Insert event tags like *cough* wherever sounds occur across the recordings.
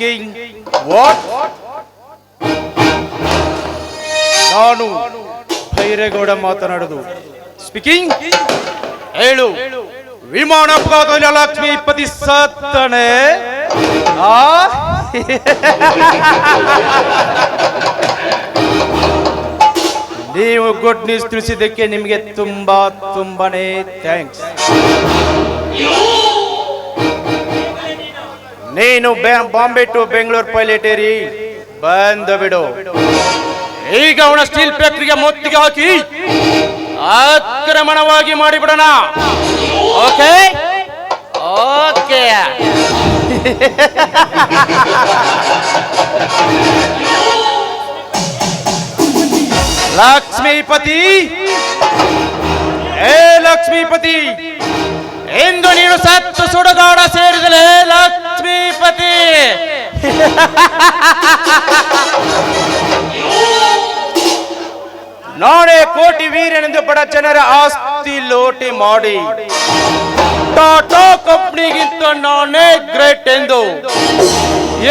Speaking what ನಾನು Byregowda ಮಾತನಾಡುದು. Speaking ಹೇಳು. ವಿಮಾನ ಅಪಘಾತದಲ್ಲಿ ಲಕ್ಷ್ಮಿ ಇಪ್ಪತ್ತಿ ಸತ್ತಣೆ? ನೀವು ಗುಡ್ ನ್ಯೂಸ್ ತಿಳಿಸಿದ್ದಕ್ಕೆ ನಿಮಗೆ ತುಂಬಾ ತುಂಬಾನೇ ಥ್ಯಾಂಕ್ಸ್ ನೀನು ಬಾಂಬೆ ಟು ಬೆಂಗಳೂರು ಪೈಲಟ್ ಏರಿ. ಬಂದು ಬಿಡು. ಈಗ ಅವನ ಸ್ಟೀಲ್ ಫ್ಯಾಕ್ಟ್ರಿಗೆ ಮೊತ್ತಿಗೆ ಹಾಕಿ ಆಕ್ರಮಣವಾಗಿ ಮಾಡಿಬಿಡೋಣ. ಓಕೆ? ಓಕೆ. ಲಕ್ಷ್ಮೀಪತಿ. ಏ ಲಕ್ಷ್ಮೀಪತಿ ಎಂದು ನೀನು ಸತ್ತು ಸುಡಗಾಡ ಸೇರಿದಲೇ ಲಕ್ಷ್ಮೀಪತಿ ನಾಳೆ ಕೋಟಿ ವೀರನೆಂದು ಬಡ ಜನರ ಆಸ್ತಿ ಲೋಟಿ ಮಾಡಿ. ಟಾಟಾ ಕಂಪ್ನಿಗಿಂತ ನಾನೇ ಗ್ರೇಟ್ ಎಂದು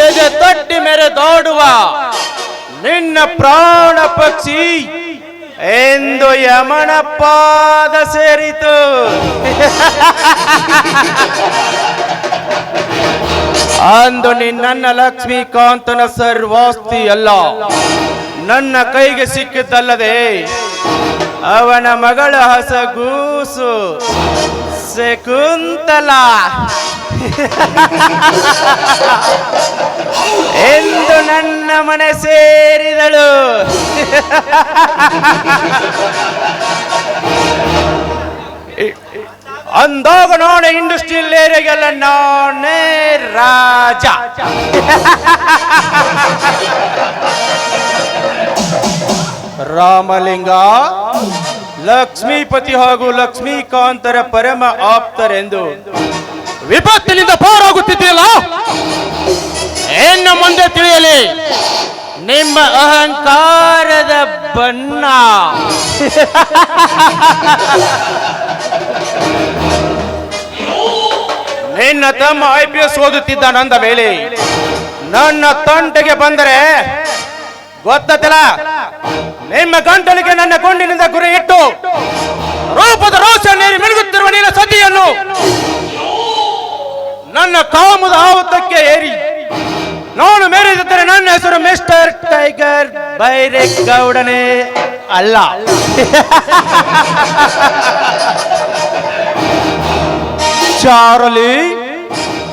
ಎದೆ ತಟ್ಟಿ ಮೆರೆದಾಡುವ ನಿನ್ನ ಪ್ರಾಣ ಪಕ್ಷಿ ಎಂದು ಯಮನ ಪಾದ ಸೇರಿತು. *laughs* ಅಂದು ನಿನ್ನ ಲಕ್ಷ್ಮೀಕಾಂತನ ಸರ್ವಾಸ್ತಿ ಅಲ್ಲ. ನನ್ನ ಕೈಗೆ ಸಿಕ್ಕಿದ್ದಲ್ಲದೆ ಅವನ ಮಗಳ ಹಸಗೂಸು ಶಕುಂತಲ. ಎಂದು ನನ್ನ ಮನೆ ಸೇರಿದಳು. ಅಂದಾಗ ನಾನು ಇಂಡಸ್ಟ್ರಿಯಲ್ ಏರಿಯಾಗೆಲ್ಲ ನಾನೇ ರಾಜ. ರಾಮಲಿಂಗ, ಲಕ್ಷ್ಮೀಪತಿ ಹಾಗೂ ಲಕ್ಷ್ಮೀಕಾಂತರ ಪರಮ ಆಪ್ತರೆಂದು ವಿಪತ್ತಿನಿಂದ ಪಾರಾಗುತ್ತಿದೆಯಲ್ಲ ಏನು ಮುಂದೆ ತಿಳಿಯಲಿ, ನಿಮ್ಮ ಅಹಂಕಾರದ ಬಣ್ಣ. *laughs* ನಿನ್ನ ತಮ್ಮ ಐ ಪಿ ಎಸ್ ಓದುತ್ತಿದ್ದಾನಂದ ವೇಳೆ, ನನ್ನ ತಂಟೆಗೆ ಬಂದರೆ ಗೊತ್ತಲ್ಲ ನಿಮ್ಮ ಗಂಟಲಿಗೆ ನನ್ನ ಗುಂಡಿನಿಂದ ಗುರಿ ಇಟ್ಟು ರೂಪದ ರೋಷ ನೀರು ಮಿಳುಗುತ್ತಿರುವ ನಿನ್ನ ಸತಿಯನ್ನು ನನ್ನ ಕಾಮದ ಆವತ್ತಕ್ಕೆ ಏರಿ ನಾನು ಮೇರಿದಿದ್ದರೆ ನನ್ನ ಹೆಸರು ಮಿಸ್ಟರ್ ಟೈಗರ್ ಬೈರೇಗೌಡನೇ ಅಲ್ಲ. *laughs* ಚಾರ್ಲಿ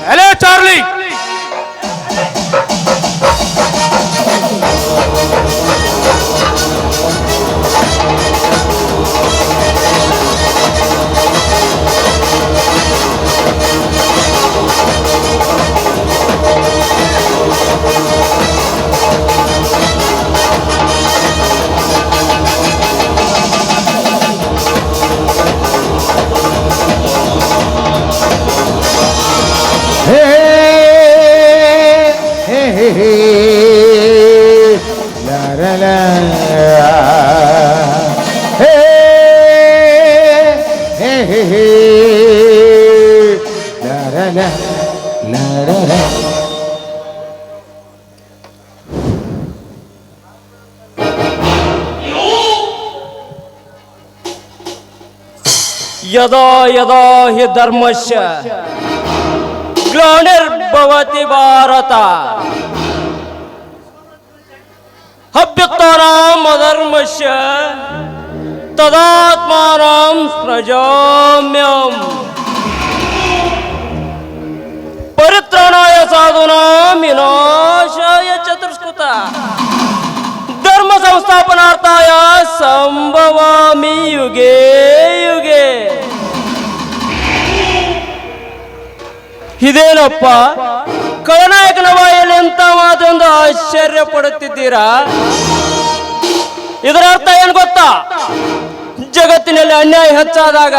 ಹಲೋ ಚಾರ್ಲಿ ಹೇ ಯದಾ ಯದಾ ಹಿ ಧರ್ಮಸ್ಯ ಗ್ಲಾನಿರ್ಭವತಿ ಭಾರತ. ಅಭ್ಯುತ್ಥಾನಾಂ ಅಧರ್ಮಸ್ಯ ತದಾತ್ಮಾನಾಂ ಸ್ರಜಾಮ್ಯಂ. ಪರಿತ್ರಾಣಾಯ ಸಾಧುನಾಂ ವಿನಾಶಾಯ ಚತುಷ್ಕೃತ. ಧರ್ಮ ಸಂಸ್ಥಾಪನಾರ್ಥಾಯ ಸಂಭವಾಮಿ ಯುಗೆ ಯುಗೆ. ಇದೇನಪ್ಪ? ಕವನಾಯಕನ ಬಾಯಲ್ಲಿ ಎಂತ ಮಾತೊಂದು ಆಶ್ಚರ್ಯ ಪಡುತ್ತಿದ್ದೀರಾ? ಇದರ ಅರ್ಥ ಏನು ಗೊತ್ತಾ? ಜಗತ್ತಿನಲ್ಲಿ ಅನ್ಯಾಯ ಹೆಚ್ಚಾದಾಗ,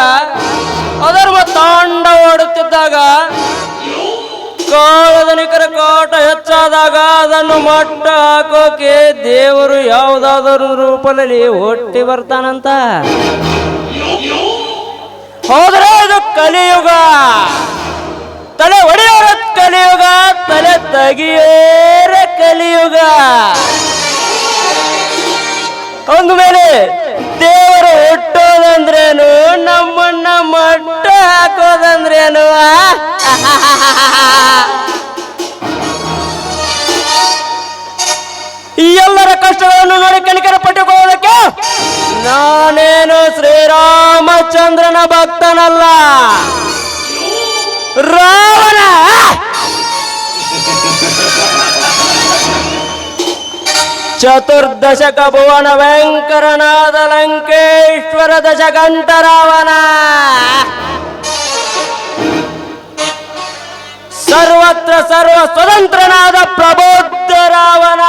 ಅಧರ್ಮ ತಾಂಡವಾಡುತ್ತಿದ್ದಾಗ ಕಾಳಧನಿಕರ ಕಾಟ ಹೆಚ್ಚಾದಾಗ ಅದನ್ನು ಮಟ್ಟ ಹಾಕೋಕೆ ದೇವರು ಯಾವುದಾದರೂ ರೂಪದಲ್ಲಿ ಹೊಟ್ಟಿ ಬರ್ತಾನಂತ. ಹೋದ್ರೆ ಇದು ಕಲಿಯುಗ. ತಲೆ ಒಡೆಯೋರ ಕಲಿಯುಗ, ತಲೆ ತೆಗಿಯೋರ ಕಲಿಯುಗ ಒಂದು ಮೇಲೆ ದೇವರು ಹುಟ್ಟೋದಂದ್ರೇನು, ನಮ್ಮನ್ನ ಮಟ್ಟ ಹಾಕೋದಂದ್ರೇನು? ಈ ಎಲ್ಲರ ಕಷ್ಟಗಳನ್ನು ನೋಡಿ ಕಲಿಕರ ಪಟ್ಟುಕೊಳ್ಳೋದಕ್ಕೆ ನಾನೇನು ಶ್ರೀರಾಮಚಂದ್ರನ ಭಕ್ತನಲ್ಲ ರಾವಣ! ಚತುರ್ದಶಕ ಭುವನ ವೆಂಕರನಾದ ಲಂಕೇಶ್ವರ ದಶಗಂಟ ರಾವಣ! ಸರ್ವತ್ರ ಸರ್ವ ಸ್ವತಂತ್ರನಾದ ಪ್ರಬುದ್ಧ ರಾವಣ!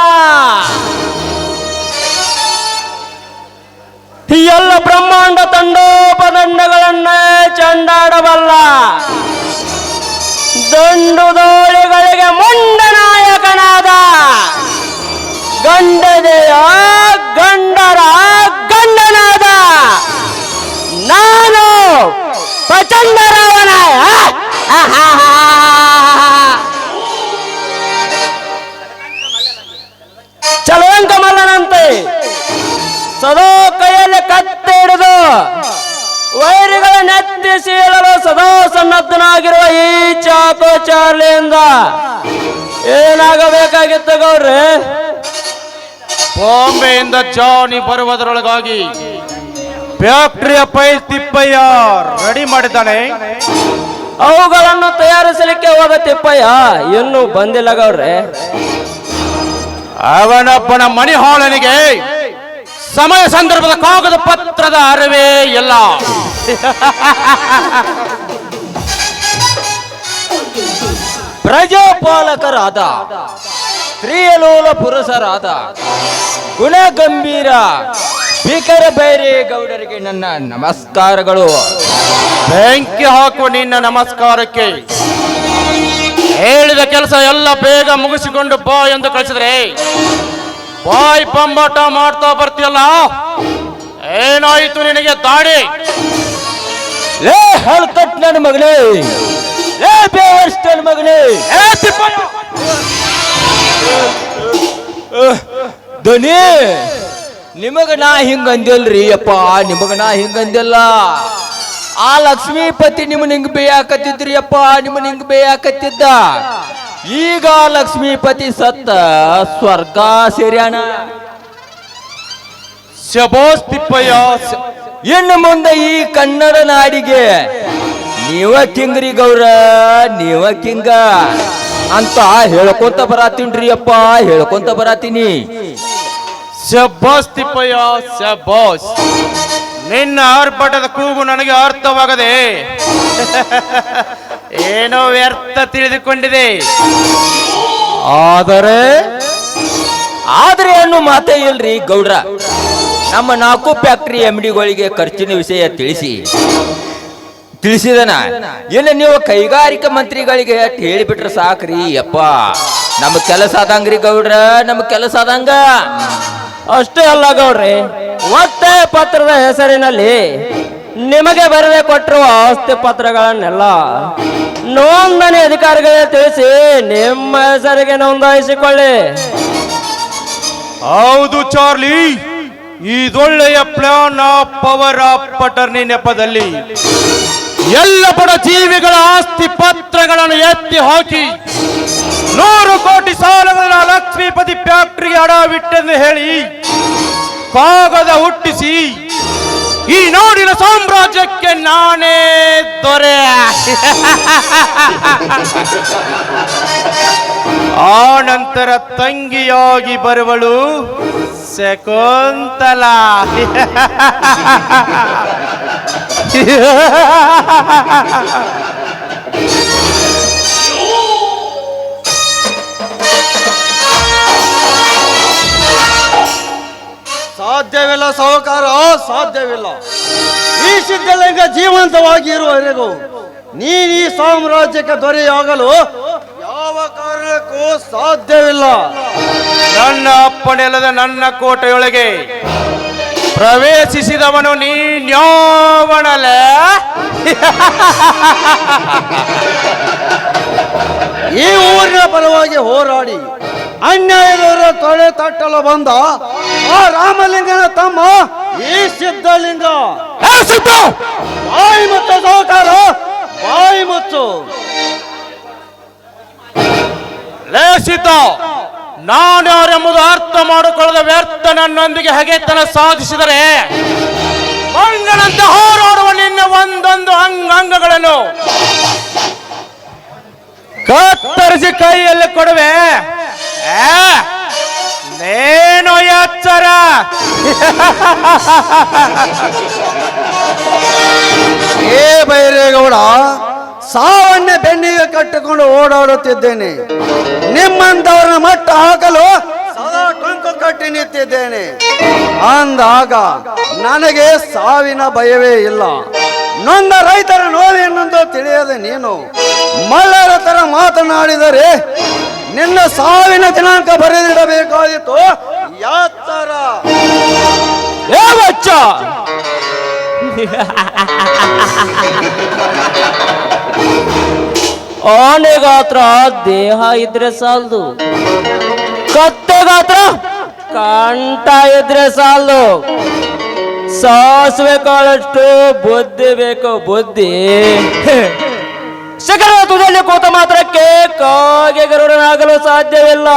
ಈ ಎಲ್ಲ ಬ್ರಹ್ಮಾಂಡ ತಂಡೋಪದಂಡಗಳನ್ನೇ ಚಂಡಾಡಬಲ್ಲ ದಂಡು ದೋಳಿಗಳಿಗೆ ಮುಂಡ ನಾಯಕನಾದ ಚಾರ್ಲಿಯಿಂದ. ಏನಾಗಬೇಕಾಗಿತ್ತು ಗೌಡ್ರಿ? ಬಾಂಬೆಯಿಂದ ಜಾನಿ ಬರುವುದರೊಳಗಾಗಿ ಫ್ಯಾಕ್ಟರಿಯ ಪೈ ತಿಪ್ಪಯ್ಯ ರೆಡಿ ಮಾಡಿದ್ದಾನೆ. ಅವುಗಳನ್ನು ತಯಾರಿಸಲಿಕ್ಕೆ ಹೋಗ ತಿಪ್ಪಯ್ಯ ಇನ್ನೂ ಬಂದಿಲ್ಲ ಗೌಡ್ರೆ. ಅವನಪ್ಪನ ಮಣಿಹಾಳನಿಗೆ ಸಮಯ ಸಂದರ್ಭದ ಕಾಗದ ಪತ್ರದ ಅರಿವೇ ಇಲ್ಲ. *laughs* ಪ್ರಜಾಪಾಲಕರಾದ ಸ್ತ್ರೀಯಲೋಲ ಪುರುಷರಾದ ಗುಣಗಂಭೀರ ಭೀಕರ ಬೈರೇ ಗೌಡರಿಗೆ ನನ್ನ ನಮಸ್ಕಾರಗಳು. ಬೆಂಕಿ ಹಾಕುವ ನಿನ್ನ ನಮಸ್ಕಾರಕ್ಕೆ ಹೇಳಿದ ಕೆಲಸ ಎಲ್ಲ ಬೇಗ ಮುಗಿಸಿಕೊಂಡು ಬಾ ಎಂದು ಕಳಿಸಿದ್ರೆ ಬಾಯ್ ಪಂಬಾಟ ಮಾಡ್ತಾ ಬರ್ತೀಯಲ್ಲ? ಏನಾಯಿತು ನಿನಗೆ ದಾಡಿ? ಲೇ ಹಲ್ಕಟ್ ನನ್ನ ಮಗನೇ ಏ! ಧ್ವನಿ, ನಿಮಗ ನಾ ಹಿಂಗ ಅಂದಿಲ್ರಿ ಅಪ್ಪ, ನಿಮಗ ನಾ ಹಿಂಗಂದಿಲ್ಲ. ಆ ಲಕ್ಷ್ಮೀಪತಿ ನಿಮ್ಮನ್ನ ಹಿಂಗ್ ಬೇಯಾಕತ್ತಿದ್ರಿ ಅಪ್ಪ, ನಿಮ್ಮನ್ನ ಹಿಂಗ್ ಬೇಯಾಕತ್ತಿದ್ದ. ಈಗ ಲಕ್ಷ್ಮೀಪತಿ ಸತ್ತ ಸ್ವರ್ಗ ಸೇರ್ಯಾಣ ಶಬೋಸ್ ತಿಪ್ಪಯ್ಯ ಶ- ಇನ್ನು ಮುಂದೆ ಈ ಕನ್ನಡ ನಾಡಿಗೆ ನೀವ ಕಿಂಗ್ರಿ ಗೌರ ನೀವ ಕಿಂಗ. ಅಂತ ಹೇಳ್ಕೊಂತ ಬರಾತೀನ್ರಿ ಅಪ್ಪ ಹೇಳ್ಕೊಂತ ಬರಾತೀನಿ. ಶಬೋಸ್ ತಿಪ್ಪಯ್ಯ ಶಬೋಸ್ ನಿನ್ನ ಆರ್ಭಟದ ಕೂಗು ನನಗೆ ಅರ್ಥವಾಗದೆ. ಏನೋ ವ್ಯರ್ಥ ತಿಳಿದುಕೊಂಡಿದೆ. ಆದರೆ ಆದ್ರೆ ಅನ್ನು ಮಾತೇ ಇಲ್ರಿ ಗೌಡ್ರ. ನಮ್ಮ ನಾಲ್ಕು ಫ್ಯಾಕ್ಟ್ರಿ ಎಂ ಡಿಗಳಿಗೆ ಖರ್ಚಿನ ವಿಷಯ ತಿಳಿಸಿ. ತಿಳಿಸಿದನ? ಇನ್ನು ನೀವು ಕೈಗಾರಿಕಾ ಮಂತ್ರಿಗಳಿಗೆ ಹೇಳಿಬಿಟ್ರೆ ಸಾಕ್ರಿ ಅಪ್ಪ. ನಮ್ಮ ಕೆಲಸ ಆದಂಗ್ರಿ ಗೌಡ್ರ ನಮ್ಮ ಕೆಲಸ ಆದಂಗ. ಅಷ್ಟೇ ಅಲ್ಲ ಗೌಡ್ರಿ ಒತ್ತೆ ಪತ್ರದ ಹೆಸರಿನಲ್ಲಿ ನಿಮಗೆ ಬರದೆ ಕೊಟ್ಟಿರುವ ಆಸ್ತಿ ಪತ್ರಗಳನ್ನೆಲ್ಲ ನೋಂದಣಿ ಅಧಿಕಾರಿಗಳಿಗೆ ತಿಳಿಸಿ ನಿಮ್ಮ ಹೆಸರಿಗೆ ನೋಂದಾಯಿಸಿಕೊಳ್ಳಿ. ಹೌದು Charlie ಇದೊಳ್ಳೆಯ plan of power of attorney ನೆಪದಲ್ಲಿ. ಎಲ್ಲ ಬಡ ಜೀವಿಗಳ ಆಸ್ತಿ ಪತ್ರಗಳನ್ನು ಎತ್ತಿ ಹಾಕಿ ನೂರು ಕೋಟಿ ಸಾಲಗಳ ಲಕ್ಷ್ಮೀಪತಿ ಫ್ಯಾಕ್ಟರಿಗೆ ಅಡವಿಟ್ಟೆಂದು ಹೇಳಿ ಕಾಗದ ಹುಟ್ಟಿಸಿ ಈ ನಾಡಿನ ಸಾಮ್ರಾಜ್ಯಕ್ಕೆ ನಾನೇ ದೊರೆ. ಆ ನಂತರ ತಂಗಿಯಾಗಿ ಬರುವಳು ಶಕುಂತಲ *laughs* ಸಾಧ್ಯವಿಲ್ಲ ಸಾಹುಕಾರ ಸಾಧ್ಯವಿಲ್ಲ. ಈ ಸಿದ್ಧಲಿಂಗ ಜೀವಂತವಾಗಿ ಇರುವವರೆಗೂ ನೀನು ಈ ಸಾಮ್ರಾಜ್ಯಕ್ಕೆ ದೊರೆಯಾಗಲು ಯಾವ ಕಾರಣಕ್ಕೂ ಸಾಧ್ಯವಿಲ್ಲ. ನನ್ನ ಅಪ್ಪಣೆಲ್ಲದ ನನ್ನ ಕೋಟೆಯೊಳಗೆ ಪ್ರವೇಶಿಸಿದವನು ನೀನ್ಯಾವಣಲೆ ಈ ಊರಿನ ಪರವಾಗಿ ಹೋರಾಡಿ ಅನ್ಯಾಯದವರ ತೊಳೆ ತಟ್ಟಲು ಬಂದ ಆ ರಾಮಲಿಂಗನ ತಮ್ಮ ಈ ಸಿದ್ಧಲಿಂಗ. ಬಾಯಿ ಮುಚ್ಚು ಸಹಕಾರ ಬಾಯಿ ಮುಚ್ಚು. ಲೇಸಿತ. ನಾನ್ಯಾರೆಂಬುದು ಅರ್ಥ ಮಾಡಿಕೊಳ್ಳದ ವ್ಯರ್ಥ ನನ್ನೊಂದಿಗೆ ಹಗೆತನ ಸಾಧಿಸಿದರೆ ಮಂಗಳಂತೆ ಹೋರಾಡುವ ನಿನ್ನ ಒಂದೊಂದು ಅಂಗಾಂಗಗಳನ್ನು ಕತ್ತರಿಸಿ ಕೈಯಲ್ಲಿ ಕೊಡುವೆ. ನೇನು ಎಚ್ಚರ. ಏ ಬೈರೇಗೌಡ ಸಾವನ್ನೇ ಬೆನ್ನಿಗೆ ಕಟ್ಟಿಕೊಂಡು ಓಡಾಡುತ್ತಿದ್ದೇನೆ. ನಿಮ್ಮಂತವ್ರನ್ನ ಮಟ್ಟ ಹಾಕಲು ಸದಾ ಟೊಂಕು ಕಟ್ಟಿ ನಿಂತಿದ್ದೇನೆ. ಅಂದಾಗ ನನಗೆ ಸಾವಿನ ಭಯವೇ ಇಲ್ಲ. ನೊಂದ ರೈತರ ನೋವೇನೆಂದು ತಿಳಿಯದೆ ನೀನು. ಮಲ್ಲರ ತರ ಮಾತನಾಡಿದರೆ ನಿನ್ನ ಸಾವಿನ ದಿನಾಂಕ ಬರೆದಿಡಬೇಕಾದಿತ್ತು ಯಾತರ ಏ *laughs* ಆನೆ ಗಾತ್ರ ದೇಹ ಇದ್ರೆ ಸಾಲದು. ಕತ್ತೆ ಗಾತ್ರ ಕಂಠ ಇದ್ರೆ ಸಾಲದು. ಸಾಸಿವೆ ಕಾಳಷ್ಟು ಬುದ್ಧಿ ಬೇಕು, ಬುದ್ಧಿ. ಶಿಖರ ತುದಿಯಲ್ಲಿ ಕೂತ ಮಾತ್ರಕ್ಕೆ ಕಾಗೆ ಗರುಡನಾಗಲು ಸಾಧ್ಯವಿಲ್ಲ.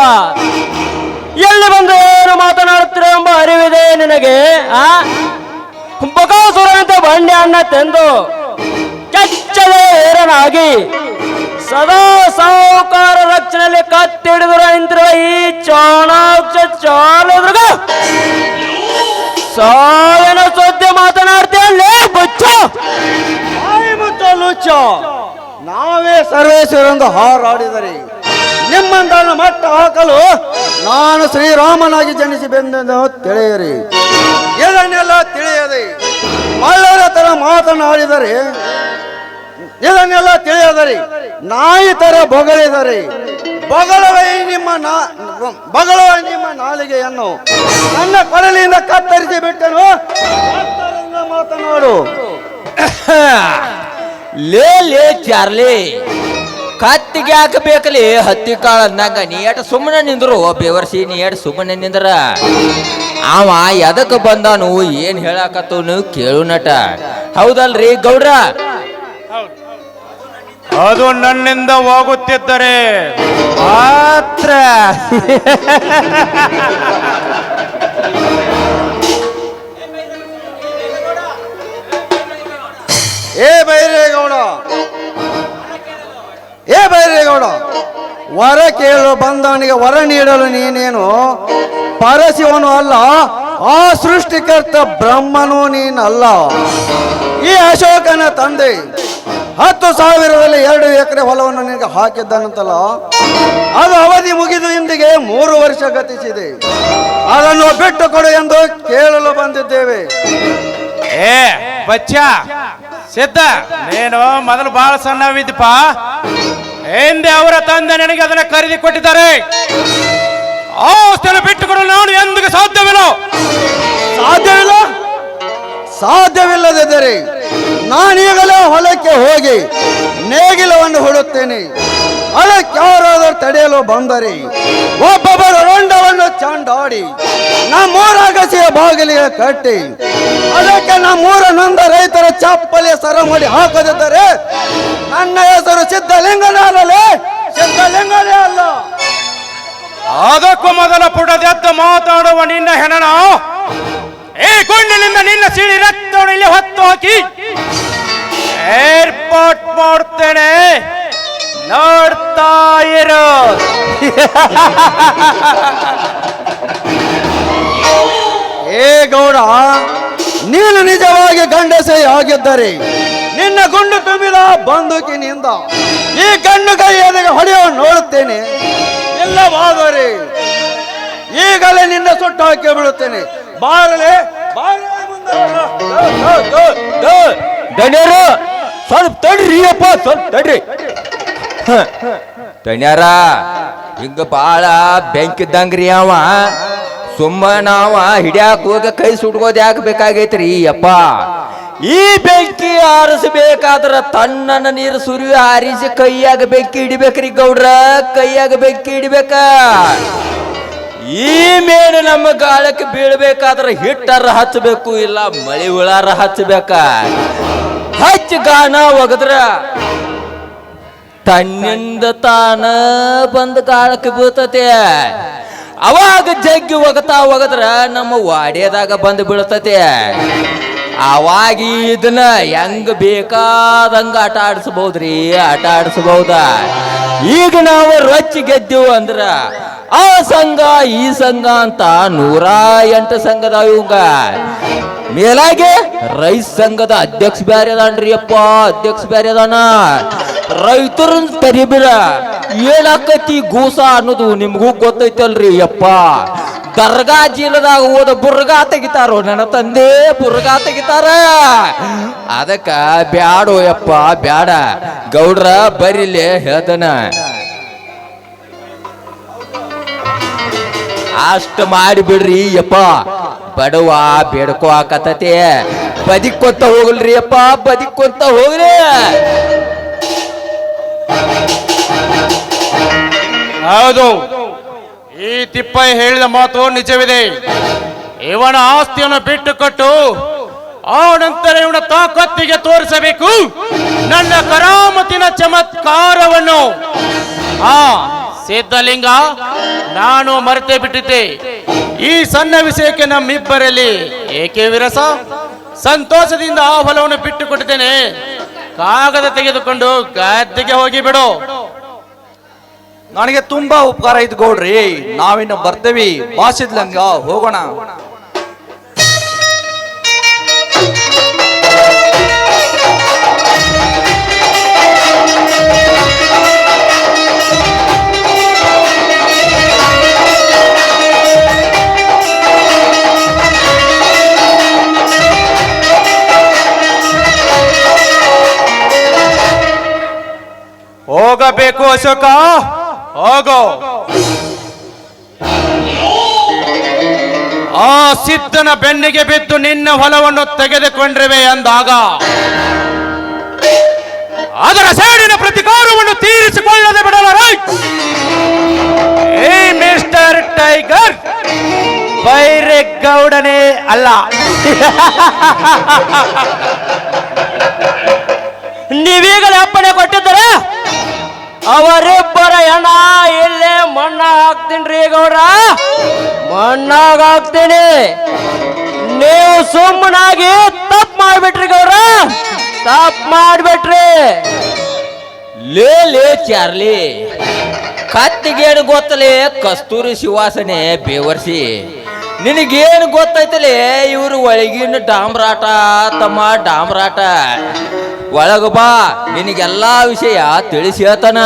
ಎಲ್ಲಿ ಬಂದು ಏನು ಮಾತನಾಡುತ್ತೀರ ಎಂಬ ಅರಿವಿದೆ ನಿನಗೆ, ಆ? ಬಕಾಸುರನಂತೆ ಬಂಡೆ ಅನ್ನ ತಂದು ಕೆಚ್ಚದ ಏರನಾಗಿ ಸದಾ ಸಾಹುಕಾರ ರಕ್ಷಣೆಯಲ್ಲಿ ಕತ್ತಿಡಿದ್ರು ನಿಂತಿರುವ ಈ ಚಾಣಾಕ್ಷ ಚಾಲದ್ರಗ. ಸಾವಿನ ಸುದ್ದಿ ಮಾತನಾಡ್ತೀಯಲ್ಲೇ ಬುಚ್ಚ. ಲುಚ್ಚ. ನಾವೇ ಸರ್ವೇಶ್ವರಂದು ಹಾರಾಡಿದರೆ ನಿಮ್ಮಂದನ ಮಟ್ಟ ಹಾಕಲು ನಾನು ಶ್ರೀರಾಮನಾಗಿ ಜನಿಸಿ ಬಂದೆಂದು ತಿಳಿಯಿರಿ. ಇದನ್ನೆಲ್ಲ ತಿಳಿಯದೆ ಮಳ್ಳರ ತರ ಮಾತನಾಡಿದರೆ ಇದನ್ನೆಲ್ಲ ತಿಳಿಯದರೆ. ನಾಯಿ ತರ ಬೊಗಳಿದರಿ. ಬೊಗಳುವ ನಿಮ್ಮ ನಾ ನಿಮ್ಮ ನಾಲಿಗೆಯನ್ನು. ನನ್ನ ಕೊರಲಿಯಿಂದ ಕತ್ತರಿಸಿ ಬಿಟ್ಟನು? ಮಾತನಾಡು. ಲೇ ಲೇ ಚಾರ್ಲಿ. ಕತ್ತಿಗೆ ಹಾಕಬೇಕಲಿ ಹತ್ತಿ ಕಾಳ ಅಂದಂಗ ನೀ ಎಟ್ ಸುಮ್ಮನೆ ನಿಂದ್ರು, ಬೇವರ್ಸಿ, ನೀ ಎಟ್ ಸುಮ್ಮನೆ ನಿಂದ್ರ? ಅವ ಎದಕ್ಕೆ ಬಂದಾನು, ಏನ್ ನೀವು ಕೇಳು ನಟ. ಹೌದಲ್ರಿ ಗೌಡ್ರ? ಅದು ನನ್ನಿಂದ ಹೋಗುತ್ತಿದ್ದರೆ ಮಾತ್ರ. ಏ ಬೈರೇಗೌಡ. ಏ ಬೈರೇಗೌಡ. ವರ ಕೇಳಲು ಬಂದವನಿಗೆ ವರ ನೀಡಲು ನೀನೇನು ಪರಶಿವನು ಅಲ್ಲ, ಆ ಸೃಷ್ಟಿಕರ್ತ ಬ್ರಹ್ಮನು ನೀನಲ್ಲ. ಈ ಅಶೋಕನ ತಂದೆ. ಹತ್ತು ಸಾವಿರದಲ್ಲಿ ಎರಡು ಎಕರೆ ಹೊಲವನ್ನು ನಿನಗೆ ಹಾಕಿದ್ದಾನಂತಲ್ಲ? ಅದು ಅವಧಿ ಮುಗಿದು ಇಂದಿಗೆ ಮೂರು ವರ್ಷ ಗತಿಸಿದೆ. ಅದನ್ನು ಬಿಟ್ಟು ಕೊಡು ಎಂದು ಕೇಳಲು ಬಂದಿದ್ದೇವೆ. ಏ ಬಚ್ಚ ಸಿದ್ಧ. ನೀನು ಮೊದಲು ಬಹಳ ಸಣ್ಣವಿದ್ದಪ್ಪ. ಹಿಂದೆ ಅವರ ತಂದೆ ನನಗೆ ಅದನ್ನ ಖರೀದಿ ಕೊಟ್ಟಿದ್ದಾರೆ. ಆಸ್ತಿಯನ್ನು ಬಿಟ್ಟುಕೊಡಲು ನಾನು ಎಂದಿಗೆ ಸಾಧ್ಯವಿಲ್ಲ. ಸಾಧ್ಯವಿಲ್ಲ? ಸಾಧ್ಯವಿಲ್ಲದಿದ್ದರೆ ನಾನೀಗಲೇ ಹೊಲಕ್ಕೆ ಹೋಗಿ ನೇಗಿಲವನ್ನು ಹುಡುತ್ತೇನೆ ಅದಕ್ಕೆ ಯಾರಾದರೂ ತಡೆಯಲು ಬಂದರೆ ಒಬ್ಬೊಬ್ಬರು ರಂಡವನ್ನು ಚಂಡಾಡಿ ನಮ್ಮೂರ ಗಸಿಯ ಬಾಗಿಲಿಗೆ ಕಟ್ಟಿ. ಅದಕ್ಕೆ ನಮ್ಮೂರ ನೊಂದ ರೈತರ ಚಪ್ಪಲಿ ಸರ ಮಾಡಿ ಹಾಕದಿದ್ದರೆ ನನ್ನ ಹೆಸರು ಸಿದ್ಧಲಿಂಗನೇ ಸಿದ್ಧಲಿಂಗನೇ ಅಲ್ಲ. ಅದಕ್ಕೂ ಮೊದಲ ಪುಟದೆದ್ದು ಮಾತಾಡುವ ನಿನ್ನ ಹೆಣನ. ಈ ಗುಂಡಿನಿಂದ ನಿನ್ನ ಸಿಳಿ ರಕ್ತ ಹೊತ್ತು ಹಾಕಿ. ಇರು. ಏ ಗೌಡ ನೀನು ನಿಜವಾಗಿ ಗಂಡಸೆ ಆಗಿದ್ದರೆ. ನಿನ್ನ ಗುಂಡು ತುಂಬಿದ ಬಂದೂಕಿನಿಂದ ಈ ಗಂಡು ಕೈ ಎದೆಗೆ ಹೊಡೆಯೋ ನೋಡುತ್ತೇನೆ. ಇಲ್ಲವಾದರೆ ಈಗಲೇ ನಿನ್ನ ಸುಟ್ಟು ಹಾಕಿ ಬಿಡುತ್ತೇನೆ. ಬಾರಲೆ. ದಣ್ಯರು ಸ್ವಲ್ಪ ತಡ್ರಿ ಅಪ್ಪ ಸ್ವಲ್ಪ ತಡ್ರಿ. ದಣ್ಯಾರ ಹಿಂಗ ಬಾಳ ಬೆಂಕಿದ್ದಂಗ್ರಿ ಅವ. ಸುಮ್ಮ ನಾವ ಹಿಡಿಯಾಕ ಹೋಗ ಕೈ ಸುಟ್ಕೋದ್ ಯಾಕೆ ಬೇಕಾಗೈತ್ರಿ ಅಪ್ಪ? ಈ ಬೆಂಕಿ ಆರಿಸಬೇಕಾದ್ರ ತಣ್ಣನ ನೀರು ಸುರಿ ಆರಿಸಿ ಕೈಯಾಗ ಬೆಂಕಿ ಹಿಡಿಬೇಕ್ರಿ ಗೌಡ್ರ, ಕೈಯಾಗ ಬೆಂಕಿ ಹಿಡಿಬೇಕ? ಈ ಮೇಲೆ ನಮ್ಮ ಗಾಳಕ್ಕೆ ಬೀಳ್ಬೇಕಾದ್ರ ಹಿಟ್ಟರ ಹಚ್ಚಬೇಕು, ಇಲ್ಲ ಮಳಿ ಉಳಾರ ಹಚ್ಚಬೇಕ? ಹಚ್ಚ ಗಾಣ ಒಗದ್ರ ತನ್ನಿಂದ ತಾನ ಬಂದ ಕಾಳಕ್ಕೆ ಬೀಳ್ತತೆ. ಅವಾಗ ಜಗ್ಗಿ ಹೋಗತಾ ಒಗದ್ರ ನಮ್ಮ ವಾಡ್ಯದಾಗ ಬಂದು ಬೀಳ್ತತೆ. ಅವಾಗ ಇದನ್ನ ಹೆಂಗ್ ಬೇಕಾದಂಗ ಆಟ ಆಡಿಸ್ಬಹುದ್ರಿ? ಆಟ ಆಡಿಸ್ಬಹುದ? ಈಗ ನಾವು ರೊಚ್ಚಿ ಗೆದ್ದೆವು ಅಂದ್ರ, ಆ ಸಂಘ, ಈ ಸಂಘ ಅಂತ ನೂರ ಎಂಟು ಸಂಘದ ಇವಂಗ. ಮೇಲಾಗೆ ರೈಸ್ ಸಂಘದ ಅಧ್ಯಕ್ಷ ಬ್ಯಾರೆ ಅದಾನ್ರಿ ಅಪ್ಪ, ಅಧ್ಯಕ್ಷ ಬ್ಯಾರೆ ಅದಾನ. ರೈತರನ್ನ ತರಿಬಿರ ಏನಾಕತಿ ಗೂಸ ಅನ್ನೋದು ನಿಮ್ಗೂ ಗೊತ್ತೈತಲ್ರಿ ಯಪ್ಪ ದರ್ಗಾ ಜೀಲದಾಗ ಹೋದ ಬುರ್ಗಾ ತೆಗಿತಾರೋ ನನ್ನ ತಂದೆ ಬುರ್ಗಾ ತೆಗಿತಾರ. ಅದಕ್ಕ ಬ್ಯಾಡೋ ಯಪ್ಪ ಬ್ಯಾಡ. ಗೌಡ್ರ ಬರಿಲೆ ಹೇಳ್ತಾನ. ಅಷ್ಟ ಮಾಡಿಬಿಡ್ರಿ ಯಪ್ಪ ಬಡವ ಬೇಡ್ಕೋ ಆಕತತೆ. ಬದಿಕ್ಕೊಂತ ಹೋಗಲ್ರಿ ಅಪ್ಪ, ಬದಿಕ್ಕೊಂತ ಹೋಗ್ರಿ. ಹೌದು. ಈ ತಿಪ್ಪೈ ಹೇಳಿದ ಮಾತು ನಿಜವಿದೆ. ಇವನ ಆಸ್ತಿಯನ್ನು ಬಿಟ್ಟು ಕೊಟ್ಟು ಆ ನಂತರ ಇವನ ತಾಕತ್ತಿಗೆ ತೋರಿಸಬೇಕು. ನನ್ನ ಕರಾಮತಿನ ಚಮತ್ಕಾರವನ್ನು. ಆ ಸಿದ್ಧಲಿಂಗ, ನಾನು ಮರೆತೇ ಬಿಟ್ಟಿದ್ದೆ. ಈ ಸಣ್ಣ ವಿಷಯಕ್ಕೆ ನಮ್ಮಿಬ್ಬರಲ್ಲಿ ಏಕೆ ವಿರಸ? ಸಂತೋಷದಿಂದ ಆ ಹೊಲವನ್ನು ಬಿಟ್ಟು ಕಾಗದ ತೆಗೆದುಕೊಂಡು ಗದ್ದೆಗೆ ಹೋಗಿ ಬಿಡು. ನನಗೆ ತುಂಬಾ ಉಪಕಾರ ಇದ್ ಗೌಡ್ರಿ. ನಾವಿನ್ನು ಬರ್ತೇವಿ. ಬಾಸಿದ್ಲಂಗ ಹೋಗೋಣ. ಹೋಗಬೇಕು ಅಶೋಕ. ಹೋಗೋ. ಆ ಸಿದ್ಧನ ಬೆನ್ನಿಗೆ ಬಿದ್ದು ನಿನ್ನ ಹೊಲವನ್ನು ತೆಗೆದುಕೊಂಡಿವೆ ಅಂದಾಗ ಅದರ ಸೇಡಿನ ಪ್ರತಿಕಾರವನ್ನು ತೀರಿಸಿಕೊಳ್ಳದೆ ಬಿಡಲಾರೆ ಏ, ಮಿಸ್ಟರ್ ಟೈಗರ್, ಬೈರೇಗೌಡನೇ ಅಲ್ಲ. ನೀವೀಗಲೇ ಅಪ್ಪಣೆ ಕೊಟ್ಟಿದ್ದೀರ? ಅವರಿಬ್ಬರ ಹೆಣ ಇಲ್ಲೇ ಮಣ್ಣಾಗ ಹಾಕ್ತೀನಿ ಗೌಡ್ರ. ಮಣ್ಣಾಗ ಹಾಕ್ತೀನಿ. ನೀವು ಸುಮ್ಮನಾಗಿ ತಪ್ಪು ಮಾಡ್ಬಿಟ್ರಿ ಗೌಡ್ರ. ತಪ್ಪು ಮಾಡ್ಬಿಟ್ರಿ. ಲೇ ಲೇ ಚಾರ್ಲಿ. ಕತ್ತಿಗೇನು ಗೊತ್ತಲೇ? ಕಸ್ತೂರಿ ಶಿವಾಸನೆ ಬೇವರ್ಸಿ. ನಿನಗೇನು ಗೊತ್ತೈತಲೇ? ಇವರು ಒಳಗಿನ ಡಾಮ್ರಾಟ ತಮ್ಮ ಡಾಮ್ರಾಟ. ಒಳಗ ಬಾ ನಿನಗೆಲ್ಲಾ ವಿಷಯ ತಿಳಿಸಿ ಹೇಳ್ತಾನ.